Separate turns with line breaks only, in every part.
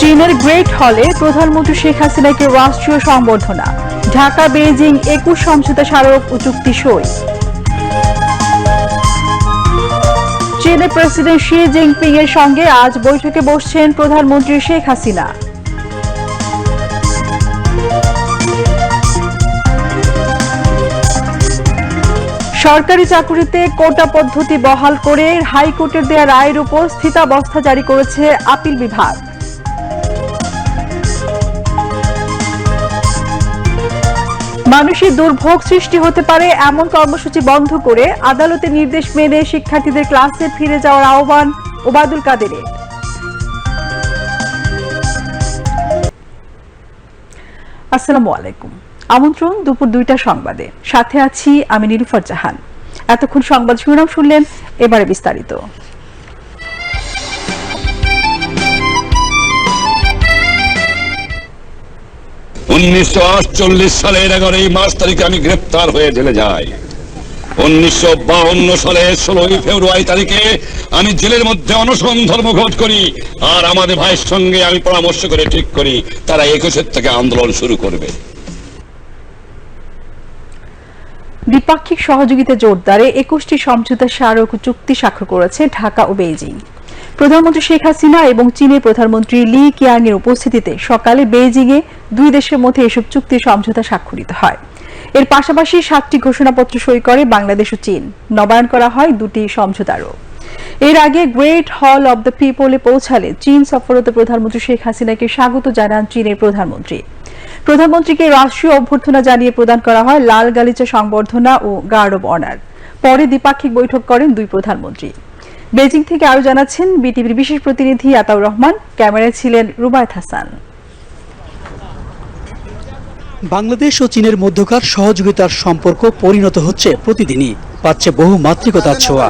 চীনের গ্রেট হলে প্রধানমন্ত্রী শেখ হাসিনাকে রাষ্ট্রীয় সংবর্ধনা, ঢাকা, বেইজিং একুশ সমঝোতা স্মারক ও চুক্তি সই। চীনের প্রেসিডেন্ট শি জিনপিং এর সঙ্গে আজ বৈঠকে বসছেন প্রধানমন্ত্রী শেখ হাসিনা। সরকারি চাকুরিতে কোটা পদ্ধতি বহাল করে হাইকোর্টের দেয়া রায়ের উপর স্থিতাবস্থা জারি করেছে আপিল বিভাগ। মানুষের দুর্ভোগ সৃষ্টি হতে পারে এমন কর্মসূচি বন্ধ করে আদালতের নির্দেশ মেনে শিক্ষার্থীদের ক্লাসে ফিরে যাওয়ার আহ্বান ওবায়দুল কাদেরের। আসসালামু আলাইকুম। আমন্ত্রণ দুপুর দুইটা সংবাদে। সাথে আছি আমি নিরুফার জাহান। এতক্ষণ সংবাদ শিরোনাম শুনলেন, এবারে বিস্তারিত।
উনিশশো আটচল্লিশ সালের এগারোই মার্চ তারিখে আমি গ্রেপ্তার হয়ে জেলে যাই। ফেব্রুয়ারি তারিখে আমি জেলের মধ্যে অনশন ধর্মঘট করি, আর আমাদের ভাইয়ের সঙ্গে আমি পরামর্শ করে ঠিক করি, তারা একুশের থেকে আন্দোলন শুরু করবে।
দ্বিপাক্ষিক সহযোগিতা জোরদারে একুশটি সমঝোতা স্মারক চুক্তি স্বাক্ষর করেছে ঢাকা ও বেইজিং। প্রধানমন্ত্রী শেখ হাসিনা এবং চীনের প্রধানমন্ত্রী লি কিয়াং এর উপস্থিতিতে সকালে বেইজিং এ দুই দেশের মধ্যে এসব চুক্তি সমঝোতা স্বাক্ষরিত হয়। এর পাশাপাশি সাতটি ঘোষণাপত্র সই করে বাংলাদেশ ও চীন। নবায়ন করা হয় দুটি সমঝোতারও। এর আগে গ্রেট হল অব দ্য পিপলে পৌঁছালে চীন সফররত প্রধানমন্ত্রী শেখ হাসিনাকে স্বাগত জানান চীনের প্রধানমন্ত্রী। প্রধানমন্ত্রীকে রাষ্ট্রীয় অভ্যর্থনা জানিয়ে প্রদান করা হয় লাল গালিচা সংবর্ধনা ও গার্ড অব অনার পরে দ্বিপাক্ষিক বৈঠক করেন দুই প্রধানমন্ত্রী। বেজিং থেকে আরও জানাচ্ছেন বিটিভির বিশেষ প্রতিনিধি আতাউর রহমান। ক্যামেরায় ছিলেন রুবায়ত হাসান।
বাংলাদেশ ও চীনের মধ্যকার সহযোগিতার সম্পর্ক পরিণত হচ্ছে প্রতিদিনই। পাচ্ছে বহু মাতৃকতার ছোঁয়া।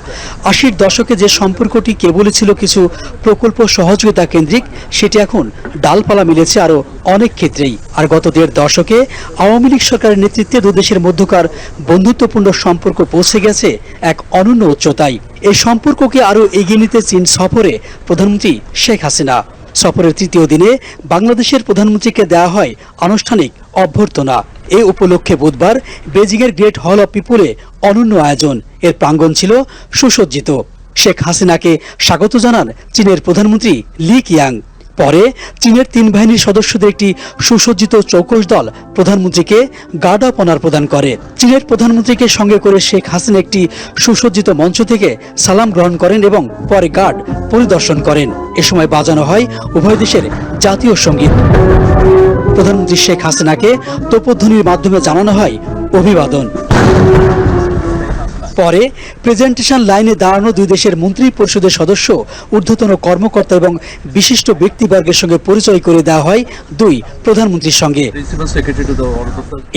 আশির দশকে যে সম্পর্কটি কেবলই ছিল কিছু প্রকল্প সহযোগিতা কেন্দ্রিক, সেটি এখন ডালপালা মিলেছে আরও অনেক ক্ষেত্রেই। আর গত দেড় দশকে আওয়ামী লীগ সরকারের নেতৃত্বে দুদেশের মধ্যকার বন্ধুত্বপূর্ণ সম্পর্ক পৌঁছে গেছে এক অনন্য উচ্চতায়। এই সম্পর্ককে আরও এগিয়ে নিতে চীন সফরে প্রধানমন্ত্রী শেখ হাসিনা। সফরের তৃতীয় দিনে বাংলাদেশের প্রধানমন্ত্রীকে দেওয়া হয় আনুষ্ঠানিক অভ্যর্থনা। এ উপলক্ষে বুধবার বেজিংয়ের গ্রেট হল অব পিপুলে অনন্য আয়োজন। এর প্রাঙ্গণ ছিল সুসজ্জিত। শেখ হাসিনাকে স্বাগত জানান চীনের প্রধানমন্ত্রী লি কিয়াং। পরে চীনের তিন বাহিনীর সদস্যদের একটি সুসজ্জিত চৌকস দল প্রধানমন্ত্রীকে গার্ড অফ অনার প্রদান করে। চীনের প্রধানমন্ত্রীকে সঙ্গে করে শেখ হাসিনা একটি সুসজ্জিত মঞ্চ থেকে সালাম গ্রহণ করেন এবং পরে গার্ড পরিদর্শন করেন। এ সময় বাজানো হয় উভয় দেশের জাতীয় সংগীত। প্রধানমন্ত্রী শেখ হাসিনাকে তোপধ্বনির মাধ্যমে জানানো হয় অভিবাদন। পরে প্রেজেন্টেশন লাইনে দাঁড়ানো দুই দেশের মন্ত্রী পরিষদের সদস্য ঊর্ধ্বতন কর্মকর্তা এবং বিশিষ্ট ব্যক্তিবর্গের সঙ্গে পরিচয় করে দেওয়া হয় দুই প্রধানমন্ত্রীর সঙ্গে।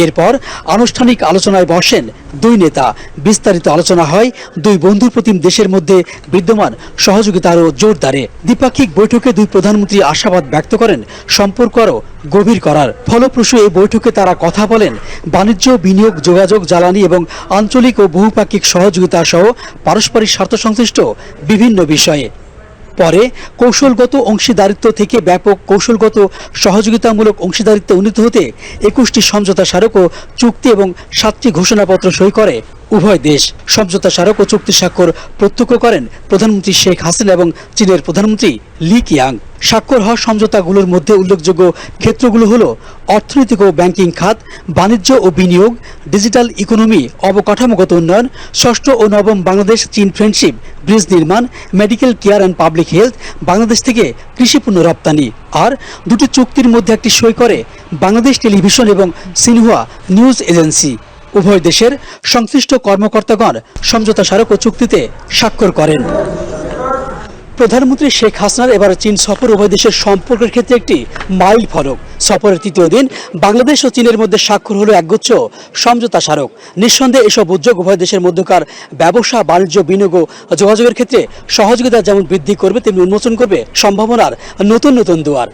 এরপর আনুষ্ঠানিক আলোচনায় বসেন দুই নেতা। বিস্তারিত আলোচনা হয় দুই বন্ধুপ্রতিম দেশের মধ্যে বিদ্যমান সহযোগিতা আরও জোরদারে দ্বিপাক্ষিক বৈঠকে দুই প্রধানমন্ত্রী আশাবাদ ব্যক্ত করেন সম্পর্ক আরও গভীর করার। ফলপ্রসূ এই বৈঠকে তারা কথা বলেন বাণিজ্য বিনিয়োগ যোগাযোগ জ্বালানি এবং আঞ্চলিক ও বহুপাক্ষিক সহযোগিতা সহ পারস্পরিক স্বার্থ সংশ্লিষ্ট বিভিন্ন বিষয়ে। পরে কৌশলগত অংশীদারিত্ব থেকে ব্যাপক কৌশলগত সহযোগিতামূলক অংশীদারিত্বে উন্নীত হতে একুশটি সমঝোতা স্মারক ও চুক্তি এবং সাতটি ঘোষণাপত্র সই করে উভয় দেশ সমঝোতা স্মারক ও চুক্তি স্বাক্ষর প্রত্যক্ষ করেন প্রধানমন্ত্রী শেখ হাসিনা এবং চীনের প্রধানমন্ত্রী লি কিয়াং। স্বাক্ষর হওয়া সমঝোতাগুলোর মধ্যে উল্লেখযোগ্য ক্ষেত্রগুলো হলো অর্থনৈতিক ও ব্যাংকিং খাত, বাণিজ্য ও বিনিয়োগ, ডিজিটাল ইকোনমি, অবকাঠামোগত উন্নয়ন, ষষ্ঠ ও নবম বাংলাদেশ চীন ফ্রেন্ডশিপ, ব্রিজ নির্মাণ, medical care and public health, Bangladesh থেকে কৃষিপণ্য রপ্তানি। আর দুটি চুক্তির মধ্যে একটি সই করে বাংলাদেশ টেলিভিশন এবং সিনহুয়া নিউজ এজেন্সি। উভয় দেশের সংশ্লিষ্ট কর্মকর্তাগণ সমঝোতা স্মারক ও চুক্তিতে স্বাক্ষর করেন। প্রধানমন্ত্রী শেখ হাসিনার এবার চীন সফর উভয় দেশের সম্পর্কের ক্ষেত্রে একটি মাইল ফলক সফরের তৃতীয় দিন বাংলাদেশ ও চীনের মধ্যে স্বাক্ষর হলো একগুচ্ছ সমঝোতা স্মারক। নিঃসন্দেহে এসব উদ্যোগ উভয় দেশের মধ্যকার ব্যবসা, বাণিজ্য, বিনিয়োগ ও যোগাযোগের ক্ষেত্রে সহযোগিতা যেমন বৃদ্ধি করবে, তেমনি উন্মোচন করবে সম্ভাবনার নতুন নতুন দুয়ার।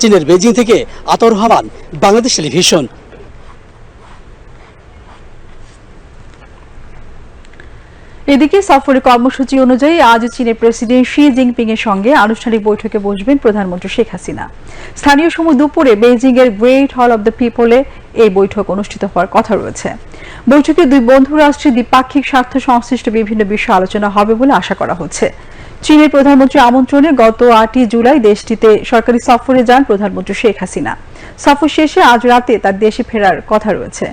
চীনের বেজিং থেকে আতর রহমান, বাংলাদেশ টেলিভিশন।
এদিকে সফরের কর্মসূচি অনুযায়ী আজ চীনের প্রেসিডেন্ট শি জিনপিং এর সঙ্গে আনুষ্ঠানিক বৈঠকে বসবেন প্রধানমন্ত্রী শেখ হাসিনা। স্থানীয় সময় দুপুরে বেইজিং এর গ্রেট হল অব দ্য পিপলে এই বৈঠক অনুষ্ঠিত হওয়ার কথা রয়েছে। বৈঠকে দুই বন্ধু রাষ্ট্রের দ্বিপাক্ষিক স্বার্থ সংশ্লিষ্ট বিভিন্ন বিষয়ে আলোচনা হবে বলে আশা করা হচ্ছে। চীনের প্রধানমন্ত্রী আমন্ত্রণে গত আটই জুলাই দেশটিতে সরকারি সফরে যান প্রধানমন্ত্রী শেখ হাসিনা। সফর শেষে আজ রাতে তার দেশে ফেরার কথা রয়েছে।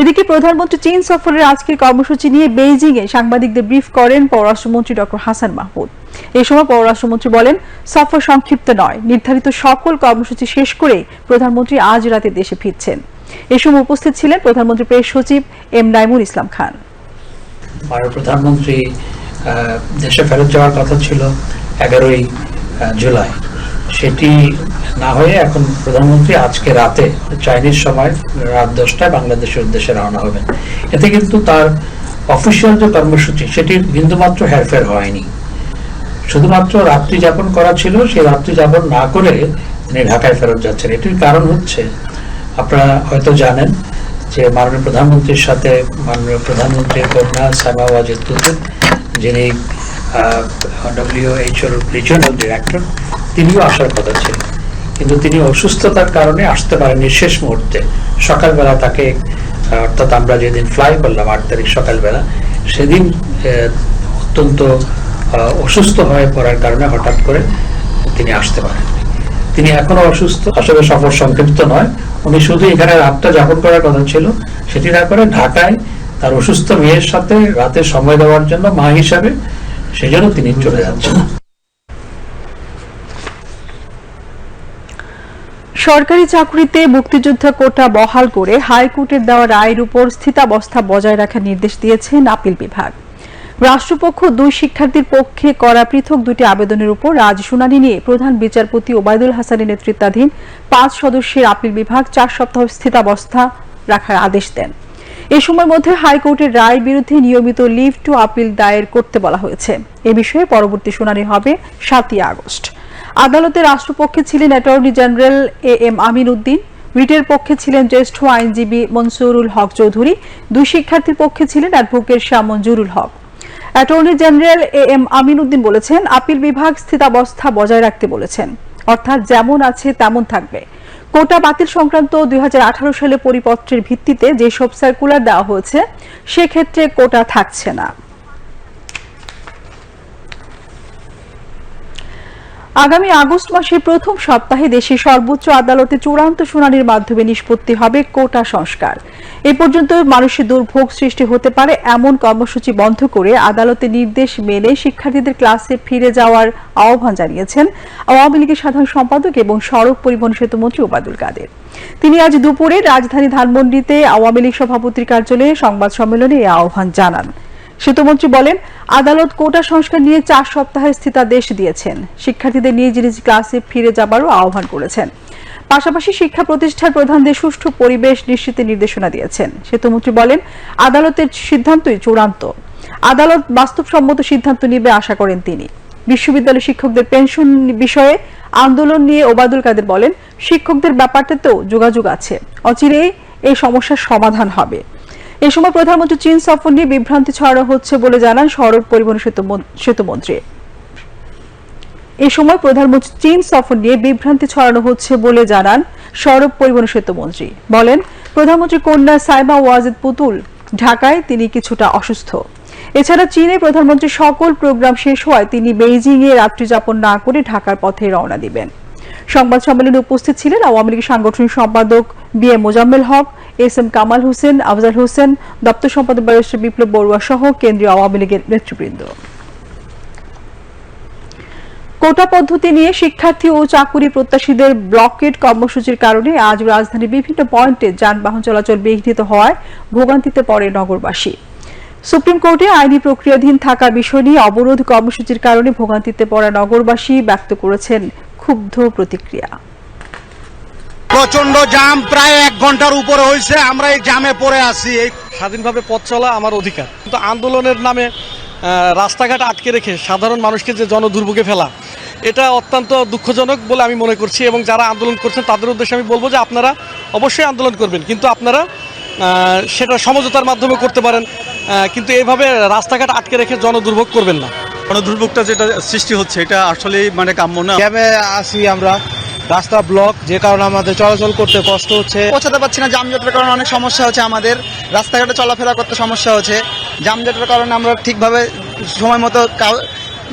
এদিকে প্রধানমন্ত্রী চীন সফরের আজকের কর্মসূচি নিয়ে বেইজিং এ সাংবাদিকদের ব্রিফ করেন পররাষ্ট্রমন্ত্রী ডক্টর হাসান মাহমুদ। এ সময় পররাষ্ট্রমন্ত্রী বলেন, সফর সংক্ষিপ্ত নয়, নির্ধারিত সকল কর্মসূচি শেষ করে প্রধানমন্ত্রী আজ রাতে দেশে ফিরছেন। এ সময় উপস্থিত ছিলেন প্রধানমন্ত্রী প্রেস সচিব এম নাইমুল ইসলাম খান।
প্রধানমন্ত্রী দেশে ফেরত যাওয়ার কথা ছিল এগারোই জুলাই। সেটি না হয়ে এখন প্রধানমন্ত্রী আজকে রাতে চাইনিজ সময় রাত দশটায় বাংলাদেশের উদ্দেশ্যে রওনা হবেন। এতে কিন্তু তার অফিসিয়াল যে কর্মসূচি, সেটির বিন্দুমাত্র হেরফের হয়নি। শুধুমাত্র রাত্রি যাপন করা ছিল সেই রাত্রি যাপন না করে তিনি ঢাকায় ফেরত যাচ্ছেন। এটির কারণ হচ্ছে, আপনারা হয়তো জানেন যে মাননীয় প্রধানমন্ত্রীর সাথে মাননীয় প্রধানমন্ত্রীর কন্যা সাইমা ওয়াজিদ তুতুন যিনি ডব্লিউএইচওর রিজিওনাল ডিরেক্টর তিনিও আসার কথা ছিল। কিন্তু তিনি অসুস্থতার কারণে আসতে পারেননি শেষ মুহূর্তে। সকালবেলা তাকে, অর্থাৎ আমরা যেদিন ফ্লাই করলাম আট তারিখ সকালবেলা, সেদিন অত্যন্ত অসুস্থ হয়ে পড়ার কারণে হঠাৎ করে তিনি আসতে পারেন তিনি এখনও অসুস্থ, আসলে সফর সংক্ষিপ্ত নয়। উনি শুধু এখানে রাতটা যাপন করার কথা ছিল। সেটি না করে ঢাকায় তার অসুস্থ মেয়ের সাথে রাতে সময় দেওয়ার জন্য মা হিসাবে সেজন্য তিনি চলে যাচ্ছেন।
সরকারি চাকরিতে মুক্তিযোদ্ধা কোটা বহাল করে হাইকোর্টের দেওয়া রায়ের উপর স্থিতাবস্থা বজায় রাখার নির্দেশ দিয়েছেন আপিল বিভাগ। রাষ্ট্রপক্ষ দুই শিক্ষার্থীর পক্ষে করা পৃথক দুটি আবেদনের উপর আজ শুনানি নিয়ে প্রধান বিচারপতি ওবায়দুল হাসানের নেতৃত্বাধীন পাঁচ সদস্যের আপিল বিভাগ চার সপ্তাহ স্থিতাবস্থা রাখার আদেশ দেন। এ সময়ের মধ্যে হাইকোর্টের রায় বিরুদ্ধে নিয়মিত লিভ টু আপিল দায়ের করতে বলা হয়েছে। এ বিষয়ে পরবর্তী শুনানি হবে সাতই আগস্ট। আদালতে রাষ্ট্রপক্ষে ছিলেন attorney general A M Amin Uddin রিটের পক্ষে ছিলেন জ্যেষ্ঠ আইনজীবী মনসুরুল হক চৌধুরী, দুই শিক্ষার্থীর পক্ষে ছিলেন advocate Shah Manjurul Haque. Attorney general A M Amin Uddin বলেছেন, আপিল বিভাগ স্থিতাবস্থা বজায় রাখতে বলেছেন। অর্থাৎ যেমন আছে তেমন থাকবে। কোটা বাতিল সংক্রান্ত দুই সালে পরিপত্রের ভিত্তিতে যেসব সার্কুলার দেওয়া হয়েছে, সেক্ষেত্রে কোটা থাকছে না। আগামী আগস্ট মাসের প্রথম সপ্তাহে দেশের সর্বোচ্চ আদালতে চূড়ান্ত শুনানির মাধ্যমে নিষ্পত্তি হবে কোটা সংস্কার। এ পর্যন্ত মানুষের দুর্ভোগ সৃষ্টি হতে পারে এমন কর্মসূচি বন্ধ করে আদালতের নির্দেশ মেনে শিক্ষার্থীদের ক্লাসে ফিরে যাওয়ার আহ্বান জানিয়েছেন আওয়ামী লীগের সাধারণ সম্পাদক এবং সড়ক পরিবহন সেতু মন্ত্রী ওবায়দুল কাদের। তিনি আজ দুপুরে রাজধানী ধানমন্ডিতে আওয়ামী লীগ সভাপতির কার্যালয়ে সংবাদ সম্মেলনে এই আহ্বান জানান। সেতুমন্ত্রী বলেন, আদালত কোটা সংস্কার নিয়ে চার সপ্তাহের স্থিতাদেশ দিয়েছেন। শিক্ষার্থীদের নিজ নিজ ক্লাসে ফিরে যাবারও আহ্বান করেছেন। পাশাপাশি শিক্ষা প্রতিষ্ঠার প্রধানদের সুষ্ঠু পরিবেশ নিশ্চিতের নির্দেশনা দিয়েছেন। সেতুমন্ত্রী বলেন, আদালতের সিদ্ধান্তই চূড়ান্ত। আদালত বাস্তবসম্মত সিদ্ধান্ত নিবে আশা করেন তিনি। বিশ্ববিদ্যালয় শিক্ষকদের পেনশন বিষয়ে আন্দোলন নিয়ে ওবায়দুল কাদের বলেন, শিক্ষকদের ব্যাপারটাতেও যোগাযোগ আছে। অচিরেই এই সমস্যার সমাধান হবে। এ সময় প্রধানমন্ত্রী চীন সফর নিয়ে বিভ্রান্তি ছড়ানো হচ্ছে বলে জানান সড়ক পরিবহন সেতু- সেতুমন্ত্রী এ সময় প্রধানমন্ত্রী চীন সফর নিয়ে বিভ্রান্তি ছড়ানো হচ্ছে বলে জানান সড়ক পরিবহন সেতুমন্ত্রী বলেন, প্রধানমন্ত্রী কন্যা সাইমা ওয়াজিদ পুতুল, ঢাকায় তিনি কিছুটা অসুস্থ। এছাড়া চীনে প্রধানমন্ত্রী সকল প্রোগ্রাম শেষ হওয়ায় তিনি বেইজিং এ রাত্রি যাপন না করে ঢাকার পথে রওনা দিবেন। সংবাদ সম্মেলনে উপস্থিত ছিলেন আওয়ামী লীগের সাংগঠনিক সম্পাদক B A Mozammel Haque S M Kamal Hossain, Afzal Hossain, দপ্তর সম্পাদক ব্যারিস্টার বিপ্লব বড়ুয়া সহ কেন্দ্রীয় আওয়ামী লীগের নেতৃবৃন্দ। কোটা পদ্ধতি নিয়ে শিক্ষার্থী ও চাকুরি প্রত্যাশীদের ব্লকেট কর্মসূচির কারণে আজ রাজধানীর বিভিন্ন পয়েন্টে যানবাহন চলাচল বিঘ্নিত হওয়ায় ভোগান্তিতে পড়ে নগরবাসী। সুপ্রিম কোর্টে আইনি প্রক্রিয়াধীন থাকার বিষয় নিয়ে অবরোধ কর্মসূচির কারণে ভোগান্তিতে পড়া নগরবাসী ব্যক্ত করেছেন ক্ষুব্ধ প্রতিক্রিয়া।
প্রচণ্ড জাম প্রায় এক ঘণ্টার উপরে হয়েছে আমরা এই জামে পড়ে আছি। এই
স্বাধীনভাবে পথ চলা আমার অধিকার। কিন্তু আন্দোলনের নামে রাস্তাঘাট আটকে রেখে সাধারণ মানুষকে যে জনদুর্ভোগে ফেলা এটা অত্যন্ত দুঃখজনক বলে আমি মনে করছি এবং যারা আন্দোলন করছেন তাদের উদ্দেশ্যে আমি বলব যে আপনারা অবশ্যই আন্দোলন করবেন। কিন্তু আপনারা সেটা সমঝোতার মাধ্যমে করতে পারেন আহ, কিন্তু এইভাবে রাস্তাঘাট আটকে রেখে জনদুর্ভোগ করবেন না।
দুর্ভোগটা যেটা সৃষ্টি হচ্ছে এটা আসলেই মানে কাম্য না?
জ্যামে আসি আমরা। রাস্তা ব্লক যে কারণে আমাদের চলাচল করতে কষ্ট হচ্ছে।
পৌঁছাতে পারছি না যানজটের কারণে অনেক সমস্যা হচ্ছে আমাদের। রাস্তাঘাটে চলাফেরা করতে সমস্যা হচ্ছে। যানজটের কারণে আমরা ঠিকভাবে সময় মতো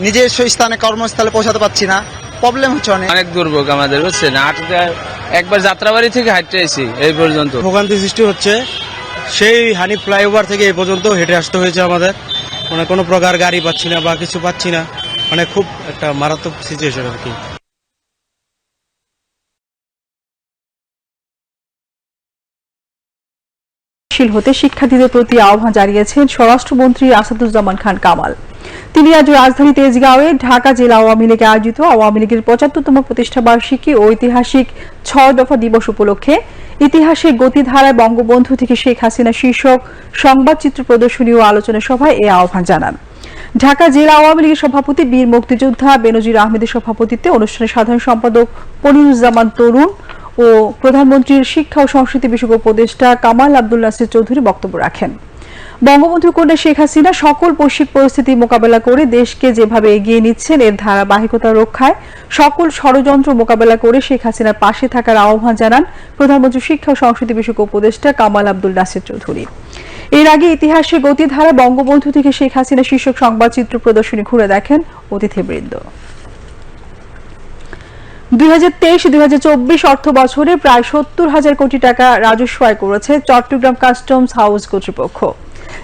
নিজের স্থানে কর্মস্থলে পৌঁছাতে পারছি না। প্রবলেম হচ্ছে অনেক।
অনেক দুর্ভোগ আমাদের বুঝছেন? হাঁটতে একবার যাত্রাবাড়ি থেকে হাঁটতে এসি এই পর্যন্ত।
ভোগান্তি সৃষ্টি হচ্ছে। সেই হানি ফ্লাইওভার থেকে এই পর্যন্ত হেঁটে আসতে হয়েছে আমাদের। মানে কোনো প্রকার গাড়ি পাচ্ছি না বা কিছু পাচ্ছি না। মানে খুব একটা মারাত্মক সিচুয়েশন আর কি।
শীল হতে শিক্ষার্থীদের প্রতি আহ্বান জানিয়েছেন স্বরাষ্ট্রমন্ত্রী আসাদুজ্জামান খান কামাল। তিনি আজ রাজধানী তেজগাঁওয়ে ঢাকা জেলা আওয়ামী লীগে আয়োজিত আওয়ামী লীগের পঁচাত্তরতম প্রতিষ্ঠা বার্ষিকী ও ঐতিহাসিক ছয় দফা দিবস উপলক্ষে ইতিহাসের গতিধারায় বঙ্গবন্ধু থেকে শেখ হাসিনা শীর্ষক সংবাদচিত্র প্রদর্শনী ও আলোচনা সভায় এ আহ্বান জানান। ঢাকা জেলা আওয়ামী লীগের সভাপতি বীর মুক্তিযোদ্ধা বেনজির আহমেদের সভাপতিত্বে অনুষ্ঠানে সাধারণ সম্পাদক পনিরুজ্জামান তরুণ ও প্রধানমন্ত্রীর শিক্ষা ও সংস্কৃতি বিষয়ক উপদেষ্টা কামাল আব্দুল নাসির চৌধুরী বক্তব্য রাখেন। বঙ্গবন্ধু কন্যা শেখ হাসিনা সকল বৈশ্বিক পরিস্থিতি মোকাবেলা করে দেশকে যেভাবে এগিয়ে নিচ্ছেন, এর ধারাবাহিকতা রক্ষায় সকল ষড়যন্ত্র মোকাবেলা করে শেখ হাসিনার পাশে থাকার আহ্বান জানান প্রধানমন্ত্রী শিক্ষা ও সংস্কৃতি বিষয়ক উপদেষ্টা কামাল আব্দুল নাসির চৌধুরী। এর আগে ইতিহাসের গতিধারা বঙ্গবন্ধু থেকে শেখ হাসিনা শীর্ষক সংবাদচিত্র প্রদর্শনী ঘুরে দেখেন অতিথিবৃন্দ। দুই হাজার তেইশ দুই হাজার চব্বিশ অর্থ বছরে প্রায় সত্তর হাজার কোটি টাকা রাজস্ব আয় করেছে চট্টগ্রাম কাস্টমস হাউস কর্তৃপক্ষ,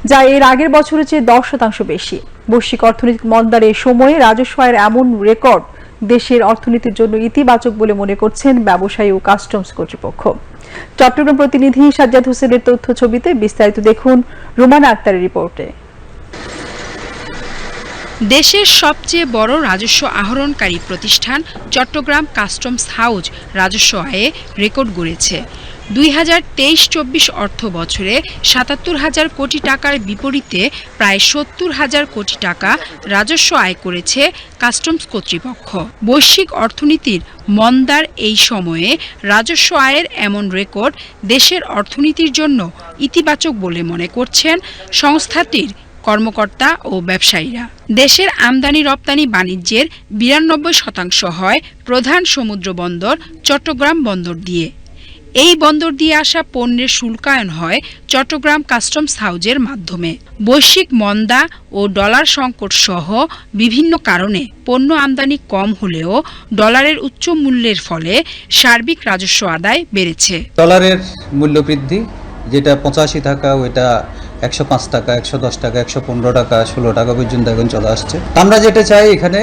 যা এর আগের বছরের চেয়ে দশ শতাংশ বেশি। বৈশ্বিক অর্থনৈতিক মন্দার এই সময়ে রাজস্ব আয়ের এমন রেকর্ড দেশের অর্থনীতির জন্য ইতিবাচক বলে মনে করছেন ব্যবসায়ী ও কাস্টমস কর্তৃপক্ষ। চট্টগ্রাম প্রতিনিধি সাজ্জাদ হোসেনের তথ্য ছবিতে বিস্তারিত দেখুন রুমানা আক্তারের রিপোর্টে।
দেশের সবচেয়ে বড় রাজস্ব আহরণকারী প্রতিষ্ঠান চট্টগ্রাম কাস্টমস হাউস রাজস্ব আয়ে রেকর্ড গড়েছে। দুই হাজার তেইশ চব্বিশ অর্থ বছরে সাতাত্তর হাজার কোটি টাকার বিপরীতে প্রায় সত্তর হাজার কোটি টাকা রাজস্ব আয় করেছে কাস্টমস কর্তৃপক্ষ। বৈশ্বিক অর্থনীতির মন্দার এই সময়ে রাজস্ব আয়ের এমন রেকর্ড দেশের অর্থনীতির জন্য ইতিবাচক বলে মনে করছেন সংস্থাটির কর্মকর্তা ও ব্যবসায়ীরা। দেশের আমদানি রপ্তানি বাণিজ্যের বিরানব্বই শতাংশ হয় প্রধান সমুদ্র বন্দর চট্টগ্রাম বন্দর দিয়ে। এই বন্দর দিয়ে আসা পণ্যের শুল্কায়ন হয় চট্টগ্রাম কাস্টমস হাউজের মাধ্যমে। বৈশ্বিক মন্দা ও ডলার সংকট সহ বিভিন্ন কারণে পণ্য আমদানি কম হলেও ডলারের উচ্চ মূল্যের ফলে সার্বিক রাজস্ব আদায় বেড়েছে।
ডলারের মূল্য বৃদ্ধি যেটা পঁচাশি টাকা, ওইটা একশো পাঁচ টাকা, একশো দশ টাকা, একশো পনেরো টাকা, ষোলো টাকা পর্যন্ত এখন চলে আসছে। আমরা যেটা চাই এখানে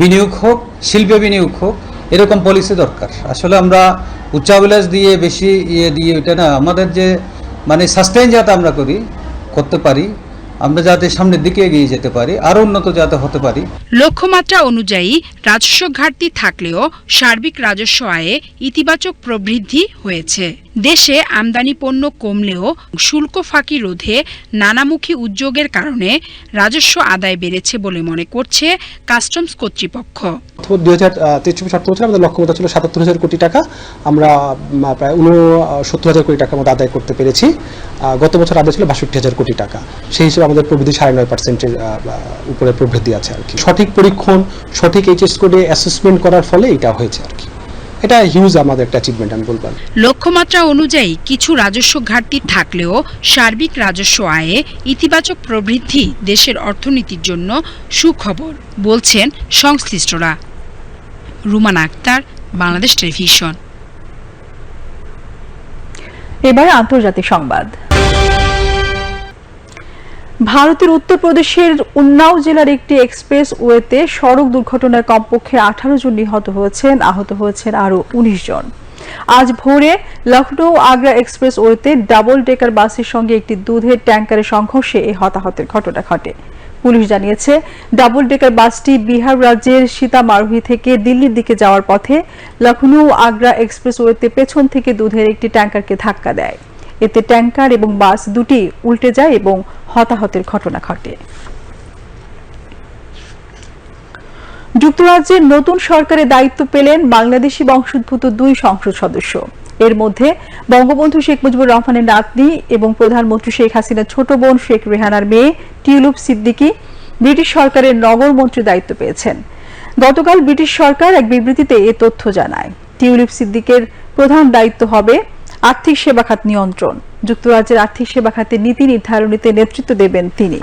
বিনিয়োগ হোক, শিল্পে বিনিয়োগ হোক, এরকম পলিসি দরকার। আসলে আমরা উচ্চাবিলাস দিয়ে, বেশি ইয়ে দিয়ে ওইটা না, আমাদের যে মানে সাস্টেন যাতে আমরা করি, করতে পারি আমরা যাতে সামনের দিকে এগিয়ে যেতে পারি আরও উন্নত যাতে হতে পারি।
লক্ষ্যমাত্রা অনুযায়ী রাজস্ব ঘাটতি থাকলেও সার্বিক রাজস্ব আয়ে ইতিবাচক প্রবৃদ্ধি হয়েছে। দেশে আমদানি পণ্য কমলেও শুল্ক ফাঁকি রোধে নানামুখী উদ্যোগের কারণে রাজস্ব আদায় বেড়েছে বলে মনে করছে কাস্টমস কর্তৃপক্ষ।
দুই হাজার তেইশ চব্বিশ বছরে আমাদের লক্ষ্যমাত্রা ছিল সাতাত্তর হাজার কোটি টাকা। আমরা প্রায় উনসত্তর হাজার কোটি টাকার মতো আদায় করতে পেরেছি। আহ, গত বছর আদায় ছিল বাষট্টি হাজার কোটি টাকা। সেই হিসেবে আমাদের প্রবৃদ্ধি সাড়ে নয় পার্সেন্টের উপরে প্রবৃদ্ধি আছে আর কি। সঠিক পরীক্ষণ সঠিক এইচএস কোডে অ্যাসেসমেন্ট করার ফলে এটা হয়েছে আর কি। এটা হিউজ আমাদের একটা অ্যাচিভমেন্ট আমি বলব
লক্ষ্যমাত্রা অনুযায়ী কিছু রাজস্ব ঘাটতি থাকলেও সার্বিক রাজস্ব আয়ে ইতিবাচক প্রবৃদ্ধি দেশের অর্থনীতির জন্য সুখবর বলছেন সংশ্লিষ্টরা। রুমান আক্তার বাংলাদেশ টেলিভিশন।
এবার আন্তর্জাতিক সংবাদ। ভারতের উত্তরপ্রদেশের উন্নাও জেলার একটি এক্সপ্রেস ওয়েতে সড়ক দুর্ঘটনায় কমপক্ষে আঠারো জন নিহত হয়েছেন, আহত হয়েছেন আরও উনিশ জন। আজ ভোরে লখনৌ আগ্রা এক্সপ্রেস ওয়েতে ডাবল ডেকার বাসের সঙ্গে একটি দুধের ট্যাঙ্কারের সংঘর্ষে এই হতাহতের ঘটনা ঘটে। পুলিশ জানিয়েছে, ডাবল ডেকার বাসটি বিহার রাজ্যের সীতামারোহী থেকে দিল্লির দিকে যাওয়ার পথে লখনৌ আগ্রা এক্সপ্রেসওয়েতে পেছন থেকে দুধের একটি ট্যাঙ্কারকে ধাক্কা দেয়। এতে ট্যাঙ্কার এবং বাস দুটি উল্টে যায় এবং হতাহতের ঘটনা ঘটে। যুক্তরাজ্যের নতুন সরকারে দায়িত্ব পেলেন বাংলাদেশি বংশোদ্ভূত দুই সংসদ সদস্য। এর মধ্যে বঙ্গবন্ধু শেখ মুজিবুর রহমানের নাতনি এবং প্রধানমন্ত্রী শেখ হাসিনার ছোট বোন শেখ রেহানার মেয়ে টিউলুপ সিদ্দিকী ব্রিটিশ সরকারের নগর মন্ত্রী দায়িত্ব পেয়েছেন। গতকাল ব্রিটিশ সরকার এক বিবৃতিতে এ তথ্য জানায়। টিউলিপ সিদ্দিকের প্রধান দায়িত্ব হবে আর্থিক সেবা খাত নিয়ন্ত্রণ। যুক্তরাজ্যের আর্থিক সেবা খাতের নীতি নির্ধারণীতে নেতৃত্ব দেবেন তিনি।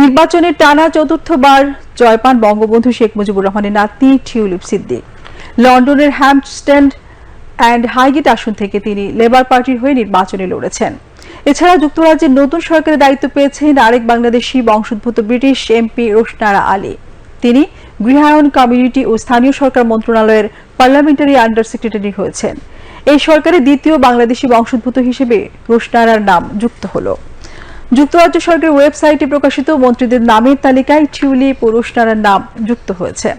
নির্বাচনের টানা চতুর্থবার জয় পান বঙ্গবন্ধু শেখ মুজিবুর রহমানের নাতনি টিউলিপ সিদ্দিক। লন্ডনের হ্যাম্পস্ট্যান্ড অ্যান্ড হাইগেট আসন থেকে তিনি লেবার পার্টির হয়ে নির্বাচনে লড়েছেন। এছাড়া যুক্তরাজ্যের নতুন সরকারের দায়িত্ব পেয়েছেন আরেক বাংলাদেশি বংশোদ্ভূত ব্রিটিশ এমপি রোশনারা আলী। তিনি গৃহায়ন কমিউনিটি ও স্থানীয় সরকার মন্ত্রণালয়ের পার্লামেন্টারি আন্ডার সেক্রেটারি হয়েছেন। এই সরকারের দ্বিতীয় বাংলাদেশি বংশোদ্ভূত হিসেবে রোশনারার নাম যুক্ত হলো। যুক্তরাজ্য সরকারের ওয়েবসাইটে প্রকাশিত মন্ত্রীদের নামের তালিকায় টিউলিপ ও রোশনারার নাম যুক্ত হয়েছে।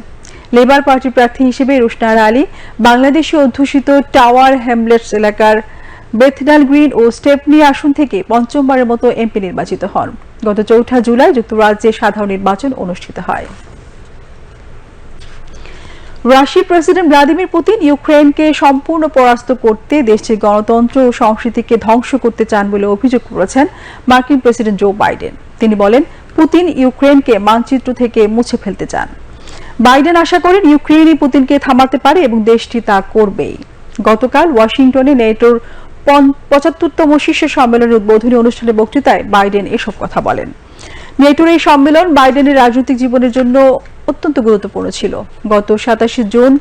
লেবার পার্টির প্রার্থী হিসেবে রোশনারা আলী, বাংলাদেশি অধ্যুষিত টাওয়ার হ্যামলেটস এলাকার বেথনাল গ্রিন ও স্টেপনি আসন থেকে পঞ্চমবারের মতো এমপি নির্বাচিত হন। গত চৌঠা জুলাই যুক্তরাজ্যে সাধারণ নির্বাচন অনুষ্ঠিত হয়। রাশিয়ার প্রেসিডেন্ট ভ্লাদিমির পুতিন ইউক্রেনকে সম্পূর্ণ পরাস্ত করতে দেশটির গণতন্ত্র ও সংস্কৃতিকে ধ্বংস করতে চান বলে অভিযোগ করেছেন মার্কিন প্রেসিডেন্ট জো বাইডেন। তিনি বলেন, পুতিন ইউক্রেনকে মানচিত্র থেকে মুছে ফেলতে চান। বাইডেন আশা করেন ইউক্রেনই পুতিনকে থামাতে পারে এবং দেশটি তা করবেই। গতকাল ওয়াশিংটনে নেটোর পঁচাত্তরতম শীর্ষ সম্মেলনের উদ্বোধনী অনুষ্ঠানে বক্তৃতায় বাইডেন এসব কথা বলেন। নেটোর এই সম্মেলন বাইডেনের রাজনৈতিক জীবনের জন্য অত্যন্ত গুরুত্বপূর্ণ ছিল। গত সাতাশে জুন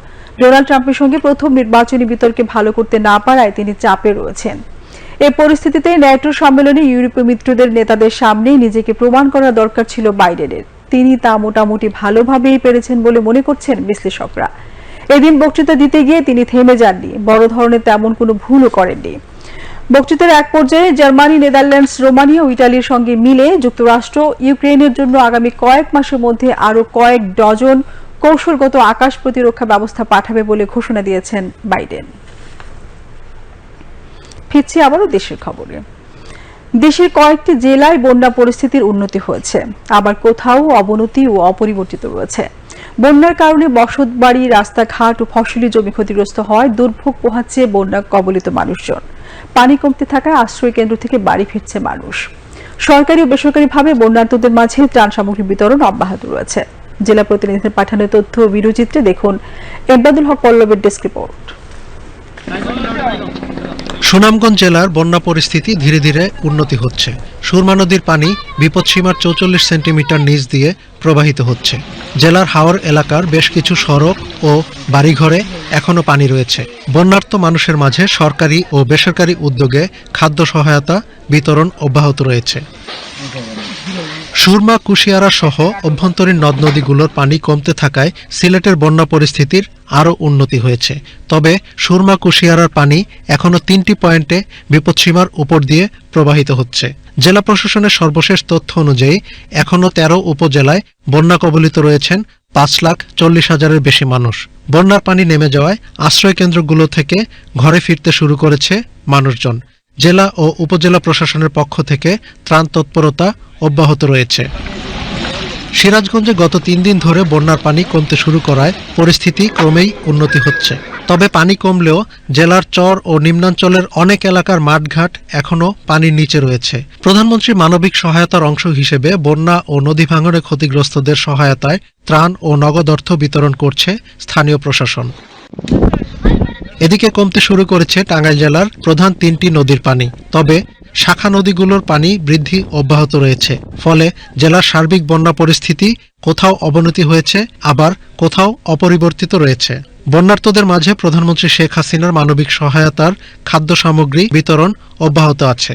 ডোনাল্ড ট্রাম্পের সঙ্গে প্রথম নির্বাচনী বিতর্কে ভালো করতে না পারায় তিনি চাপে রয়েছেন। এ পরিস্থিতিতে ন্যাটোর সম্মেলনে ইউরোপীয় মিত্রদের নেতাদের সামনে নিজেকে প্রমাণ করা দরকার ছিল বাইডেনের। তিনি তা মোটামুটি ভালোভাবেই পেরেছেন বলে মনে করছেন বিশ্লেষকরা। এদিন বক্তৃতা দিতে গিয়ে তিনি থেমে যাননি। বড় ধরনের তেমন কোনো ভুলও করেননি। বক্তৃতার এক পর্যায়ে জার্মানি, নেদারল্যান্ডস, রোমানিয়া ও ইটালির সঙ্গে মিলে যুক্তরাষ্ট্র ইউক্রেনের জন্য আগামী কয়েক মাসের মধ্যে আরও কয়েক ডজন কৌশলগত আকাশ প্রতিরক্ষা ব্যবস্থা পাঠাবে বলে ঘোষণা দিয়েছেন বাইডেন। ফিরছি আবারও দেশের খবরে। দেশের কয়েকটি জেলায় বন্যা পরিস্থিতির উন্নতি হয়েছে। আবার কোথাও অবনতি ও অপরিবর্তিত রয়েছে। বন্যার কারণে বসতবাড়ি, রাস্তাঘাট ও ফসলি জমি ক্ষতিগ্রস্ত হয় দুর্ভোগ পোহাচ্ছে বন্যা কবলিত মানুষজন। পানি কমতে থাকায় আশ্রয় কেন্দ্র থেকে বাড়ি ফিরছে মানুষ। সরকারি ও বেসরকারিভাবে বন্যার্তদের মাঝে ত্রাণ সামগ্রী বিতরণ অব্যাহত রয়েছে। জেলা প্রতিনিধিদের পাঠানো তথ্য ও ভিডিওচিত্রে দেখুন এমদাদুল হক পল্লবের ডেস্ক রিপোর্ট।
সুনামগঞ্জ জেলার বন্যা পরিস্থিতি ধীরে ধীরে উন্নতি হচ্ছে। সুরমা নদীর পানি বিপদসীমার চৌচল্লিশ সেন্টিমিটার নিচ দিয়ে প্রবাহিত হচ্ছে। জেলার হাওর এলাকার বেশ কিছু সড়ক ও বাড়িঘরে এখনও পানি রয়েছে। বন্যার্ত মানুষের মাঝে সরকারি ও বেসরকারি উদ্যোগে খাদ্য সহায়তা বিতরণ অব্যাহত রয়েছে। সুরমা, কুশিয়ারা সহ অভ্যন্তরীণ নদ নদীগুলোর পানি কমতে থাকায় সিলেটের বন্যা পরিস্থিতির আরও উন্নতি হয়েছে। তবে সুরমা কুশিয়ারার পানি এখনও তিনটি পয়েন্টে বিপদসীমার উপর দিয়ে প্রবাহিত হচ্ছে। জেলা প্রশাসনের সর্বশেষ তথ্য অনুযায়ী, এখনও তেরো উপজেলায় বন্যা কবলিত রয়েছেন পাঁচ লাখ চল্লিশ হাজারের বেশি মানুষ। বন্যার পানি নেমে যাওয়ায় আশ্রয় কেন্দ্রগুলো থেকে ঘরে ফিরতে শুরু করেছে মানুষজন। জেলা ও উপজেলা প্রশাসনের পক্ষ থেকে ত্রাণ তৎপরতা অব্যাহত রয়েছে। সিরাজগঞ্জে গত তিন দিন ধরে বন্যার পানি কমতে শুরু করায় পরিস্থিতি ক্রমেই উন্নতি হচ্ছে। তবে পানি কমলেও জেলার চর ও নিম্নাঞ্চলের অনেক এলাকার মাঠঘাট এখনও পানির নিচে রয়েছে। প্রধানমন্ত্রী মানবিক সহায়তার অংশ হিসেবে বন্যা ও নদী ভাঙনে ক্ষতিগ্রস্তদের সহায়তায় ত্রাণ ও নগদ অর্থ বিতরণ করছে স্থানীয় প্রশাসন। এদিকে কমতে শুরু করেছে টাঙ্গাইল জেলার প্রধান তিনটি নদীর পানি। তবে শাখা নদীগুলোর পানি বৃদ্ধি অব্যাহত রয়েছে। ফলে জেলার সার্বিক বন্যা পরিস্থিতি কোথাও অবনতি হয়েছে, আবার কোথাও অপরিবর্তিত রয়েছে। বন্যার্তদের মাঝে প্রধানমন্ত্রী শেখ হাসিনার মানবিক সহায়তার খাদ্য সামগ্রী বিতরণ অব্যাহত আছে।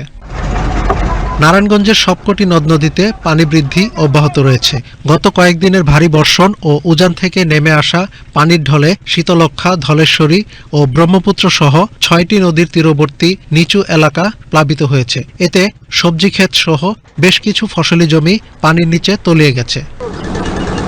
নারায়ণগঞ্জের সবকটি নদ নদীতে পানি বৃদ্ধি অব্যাহত রয়েছে। গত কয়েকদিনের ভারী বর্ষণ ও উজান থেকে নেমে আসা পানির ঢলে শীতলক্ষা ধলেশ্বরী ও ব্রহ্মপুত্র সহ ছয়টি নদীর তীরবর্তী নিচু এলাকা প্লাবিত হয়েছে। এতে সবজি ক্ষেত সহ বেশ কিছু ফসলি জমি পানির নিচে তলিয়ে গেছে।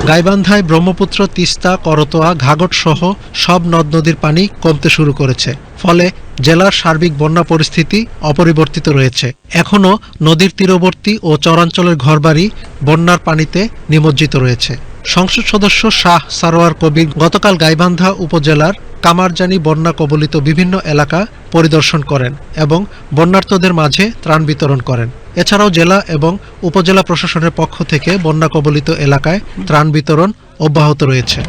গাইবান্ধায় ব্রহ্মপুত্র, তিস্তা, করতোয়া, ঘাগট সহ সব নদ নদীর পানি কমতে শুরু করেছে। ফলে জেলার সার্বিক বন্যা পরিস্থিতি অপরিবর্তিত রয়েছে। এখনও নদীর তীরবর্তী ও চরাঞ্চলের ঘরবাড়ি বন্যার পানিতে নিমজ্জিত রয়েছে। সংসদ সদস্য শাহ সারোয়ার কবির গতকাল গাইবান্ধা উপজেলার কামারজানি বন্যা কবলিত বিভিন্ন এলাকা পরিদর্শন করেন এবং বন্যার্তদের মাঝে ত্রাণ বিতরণ করেন। এছাড়াও জেলা এবং উপজেলা প্রশাসনের পক্ষ থেকে বন্যা কবলিত এলাকায় ত্রাণ বিতরণ অব্যাহত রয়েছে।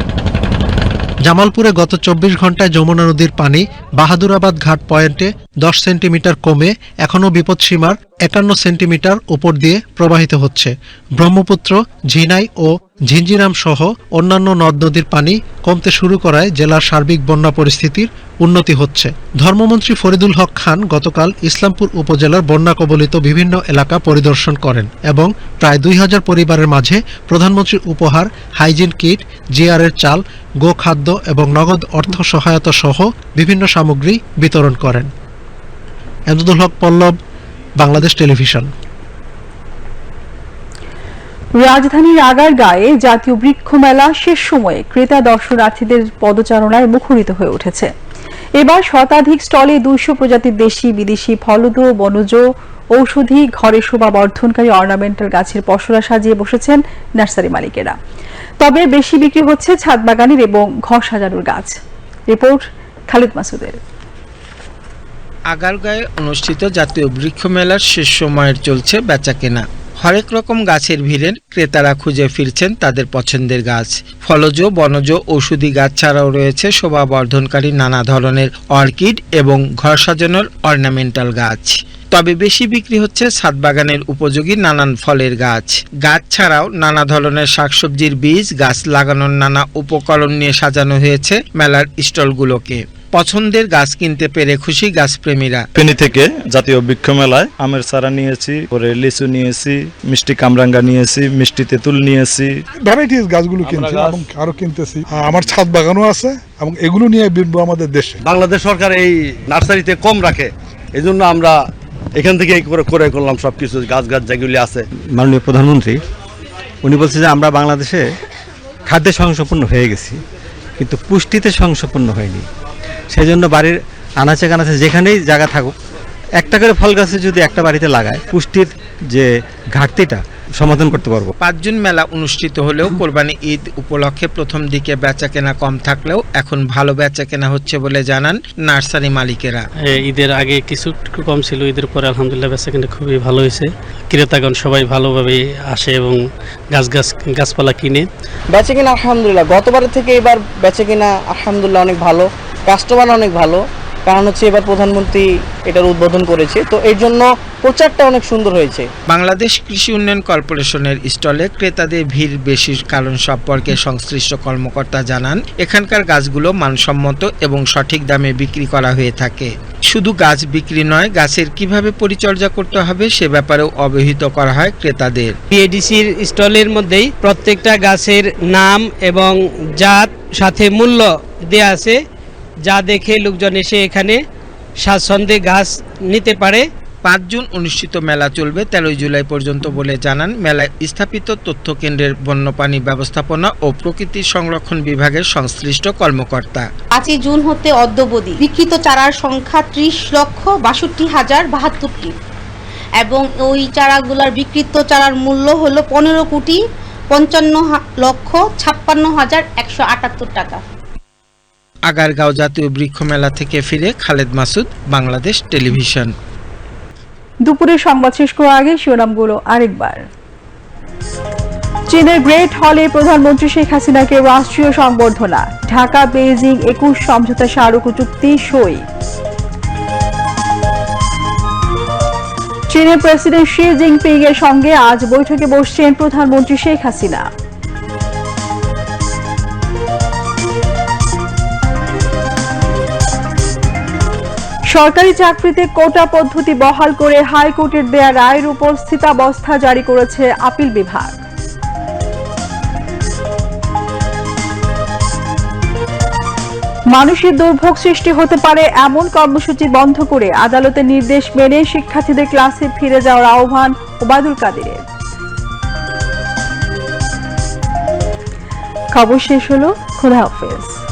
জামালপুরে গত চব্বিশ ঘন্টায় যমুনা নদীর পানি বাহাদুরাবাদ ঘাট পয়েন্টে দশ সেন্টিমিটার কমে এখনও বিপদসীমার একান্ন সেন্টিমিটার উপর দিয়ে প্রবাহিত হচ্ছে। ব্রহ্মপুত্র, ঝিনাই ও ঝিঞ্জিরাম সহ অন্যান্য নদ নদীর পানি কমতে শুরু করায় জেলার সার্বিক বন্যা পরিস্থিতির উন্নতি হচ্ছে। ধর্মমন্ত্রী ফরিদুল হক খান গতকাল ইসলামপুর উপজেলার বন্যা কবলিত বিভিন্ন এলাকা পরিদর্শন করেন এবং প্রায় দুই হাজার পরিবারের মাঝে প্রধানমন্ত্রীর উপহার, হাইজিন কিট জিআরের চাল, গোখাদ্য এবং নগদ অর্থ সহায়তা সহ বিভিন্ন সামগ্রী বিতরণ করেন। এমদুল হক পল্লব, বাংলাদেশ টেলিভিশন।
রাজধানীর আগারগাঁয়ে জাতীয় বৃক্ষ মেলা শেষ সময়ে ক্রেতা দর্শনার্থীদের পদচারণায় মুখরিত হয়ে উঠেছে। এবার শতাধিক স্টলে দুইশো প্রজাতির দেশি, বিদেশি ফলদ, বনজ, ঔষধি, ঘরে শোভা বর্ধনকারী অর্নামেন্টাল গাছের পসরা সাজিয়ে বসেছেন নার্সারি মালিকেরা। তবে বেশি বিক্রি হচ্ছে ছাদ বাগানের এবং ঘর সাজানোর গাছ। রিপোর্ট খালিদ মাসুদের।
আগারগাঁয়ে অনুষ্ঠিত জাতীয় বৃক্ষ মেলার শেষ সময়ের চলছে বেচাকেনা। হরেক রকম গাছের ভিড়ে ক্রেতারা খুঁজে ফিরছেন তাদের পছন্দের গাছ। ফলজ, বনজ ঔষধি গাছ ছাড়াও রয়েছে শোভা বর্ধনকারী নানা ধরনের অর্কিড এবং ঘর সাজানোর অর্নামেন্টাল গাছ। তবে বেশি বিক্রি হচ্ছে ছাদ বাগানের উপযোগী নানান ফলের গাছ। গাছ ছাড়াও নানা ধরনের শাকসবজির বীজ, গাছ লাগানোর নানা উপকরণ নিয়ে সাজানো হয়েছে মেলার স্টলগুলোকে। পছন্দের গাছ কিনতে পেরে খুশি গাছপ্রেমীরা।
ফেনী থেকে জাতীয় বৃক্ষ মেলায় আমের চারা নিয়েছি পরে লিচু নিয়েছি মিষ্টি কামরাঙ্গা নিয়েছি মিষ্টি তেঁতুল নিয়েছি।
ভ্যারাইটিস গাছগুলো কিনছি এবং আরও কিনতেছি। আমার ছাদ বাগানও আছে এবং এগুলো নিয়ে বিনবো আমাদের দেশে।
বাংলাদেশ সরকার এই নার্সারিতে কম রাখে এই জন্য আমরা এখান থেকে করে করে করলাম সব কিছু গাছ গাছ যেগুলি আছে।
মাননীয় প্রধানমন্ত্রী উনি বলছে যে আমরা বাংলাদেশে খাদ্যে স্বয়ংসম্পূর্ণ হয়ে গেছি কিন্তু পুষ্টিতে স্বয়ংসম্পূর্ণ হয়নি। সেই জন্য বাড়ির আনাচে কানাচে যেখানেই জায়গা থাকুক একটা করে ফল গাছে যদি একটা বাড়িতে লাগায় পুষ্টির যে ঘাটতিটা সমাধান করতে পারব।
পাঁচ জুন মেলা অনুষ্ঠিত হলেও কোরবানি ঈদ উপলক্ষে প্রথম দিকে বেচা কেনা কম থাকলেও এখন ভালো বেচা কেনা হচ্ছে বলে জানান নার্সারি মালিকেরা।
ঈদের আগে কিছু একটু কম ছিল ঈদের পরে আলহামদুলিল্লাহ বেচা কিনা খুবই ভালো হয়েছে। ক্রেতাগণ সবাই ভালোভাবে আসে এবং গাছ গাছ গাছপালা কিনে।
বেচে কিনা আলহামদুলিল্লাহ গতবারের থেকে এবার বেচে কিনা আলহামদুলিল্লাহ অনেক ভালো। কাস্টমার অনেক ভালো কারণ হচ্ছে এবার প্রধানমন্ত্রী এটার উদ্বোধন করেছে। তো এর জন্য প্রচারটা অনেক সুন্দর হয়েছে।
বাংলাদেশ কৃষি উন্নয়ন কর্পোরেশনের স্টলে ক্রেতাদের ভিড় বেশির কারণ সম্পর্কে সংশ্লিষ্ট কর্মকর্তা জানান এখানকার গাছগুলো মানসম্মত এবং সঠিক দামে বিক্রি করা হয়ে থাকে। শুধু গাছ বিক্রি নয় গাছের কীভাবে পরিচর্যা করতে হবে সে ব্যাপারেও অবহিত করা হয় ক্রেতাদের।
পিএডিসির স্টলের মধ্যেই প্রত্যেকটা গাছের নাম এবং জাত সাথে মূল্য দেয়া আছে। যা দেখে লোকজন এসে এখানে স্বাচ্ছন্দ্যে গাছ নিতে পারে।
পাঁচ জুন অনুষ্ঠিত মেলা চলবে তেরোই জুলাই পর্যন্ত বলে জানান মেলায় স্থাপিত তথ্য কেন্দ্রের বন্যপ্রাণী ব্যবস্থাপনা ও প্রকৃতি সংরক্ষণ বিভাগের সংশ্লিষ্ট কর্মকর্তা।
পাঁচই জুন হতে অদ্যবধি বিকৃত চারার সংখ্যা ত্রিশ লক্ষ বাষট্টি হাজার বাহাত্তরটি এবং ওই চারাগুলার বিকৃত চারার মূল্য হলো পনেরো কোটি পঞ্চান্ন হা- লক্ষ ছাপ্পান্ন হাজার একশো আটাত্তর টাকা।
আগারগাঁও জাতীয় বৃক্ষ মেলা থেকে ফিরে খালেদ মাসুদ, বাংলাদেশ টেলিভিশন।
দুপুরের সংবাদ শেষ করার আগে শিরোনামগুলো আরেকবার। চীনের গ্রেট হলে প্রধানমন্ত্রী শেখ হাসিনাকে রাষ্ট্রীয় সংবর্ধনা, ঢাকা, বেইজিং, একুশ সমঝোতা স্মারক চুক্তি সই। চীনের প্রেসিডেন্ট শি জিনপিং এর সঙ্গে আজ বৈঠকে বসছেন প্রধানমন্ত্রী শেখ হাসিনা। সরকারি চাকরিতে কোটা পদ্ধতি বহাল করে হাইকোর্টের দেয়া রায়ের উপর স্থিতাবস্থা জারি করেছে আপিল বিভাগ। মানুষের দুর্ভোগ সৃষ্টি হতে পারে এমন কর্মসূচি বন্ধ করে আদালতের নির্দেশ মেনে শিক্ষার্থীদের ক্লাসে ফিরে যাওয়ার আহ্বান ওবায়দুল কাদেরের। খবর শেষ হলো, খোদা হাফেজ।